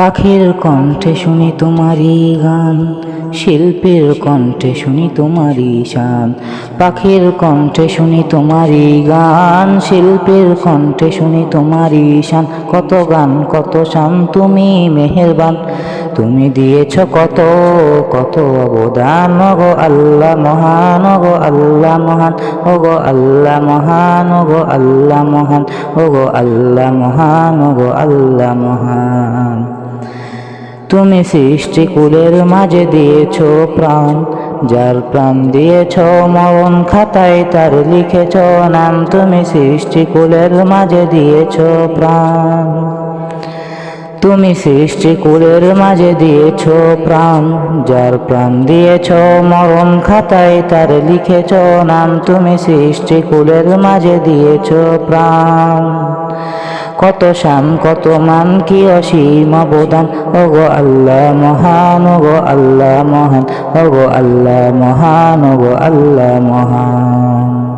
পাখির কণ্ঠে শুনি তোমারই গান, শিল্পীর কণ্ঠে শুনি তোমারই শান। পাখির কণ্ঠে শুনি তোমারই গান, শিল্পীর কণ্ঠে শুনি তোমারই শান। কত গান, কত শান, তুমি মেহেরবান। তুমি দিয়েছ কত কত অবদান। গো আল্লাহ মহান গো আল্লাহ মহান। ও গো আল্লাহ মহান গো আল্লাহ মহান। ও গো আল্লাহ মহান গো আল্লাহ মহান। তুমি সৃষ্টি কুলের মাঝে দিয়েছ প্রাণ, যার প্রাণ দিয়েছ মরণ খাতায় তার লিখেছ নাম তুমি সৃষ্টি কুলের মাঝে দিয়েছ প্রাণ। তুমি সৃষ্টি কুলের মাঝে দিয়েছ প্রাণ, যার প্রাণ দিয়েছ মরণ খাতায় তার লিখেছ নাম তুমি সৃষ্টি কুলের মাঝে দিয়েছ প্রাণ। কত শ্যাম, কত মান, কি অসীম অবদান? গো আল্লাহ মহান গো আল্লাহ মহান গো আল্লাহ মহান গো আল্লাহ মহান।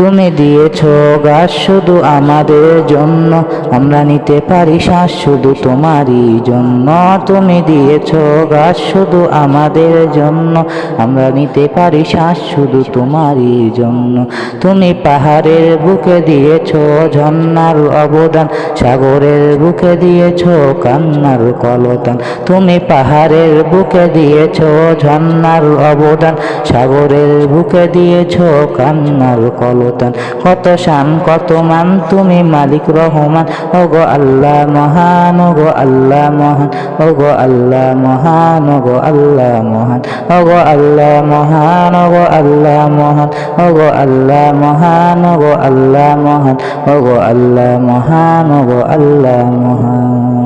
তুমি দিয়েছ গাছ শুধু আমাদের জন্য। আমরা নিতে পারি শ্বাস শুধু তোমারই জন্য। তুমি দিয়েছ গাছ শুধু আমাদের জন্য। আমরা নিতে পারি শ্বাস শুধু তোমারই জন্য। তুমি পাহাড়ের বুকে দিয়েছ ঝর্ণার অবদান। সাগরের বুকে দিয়েছ কান্নার কলতান। তুমি পাহাড়ের বুকে দিয়েছ ঝর্ণার অবদান। সাগরের বুকে দিয়েছ কান্নার কলতান। কত শান কত মান তুমি মালিক রহমান ওগো আল্লাহ মহান ও গো আল্লাহ মহান ওগো আল্লাহ মহান ও গো আল্লাহ মহান ওগো আল্লাহ মহান ও গো আল্লাহ মহান ওগো আল্লাহ মহান ও গো আল্লাহ মহান ওগো আল্লাহ মহান ও গো আল্লাহ মহান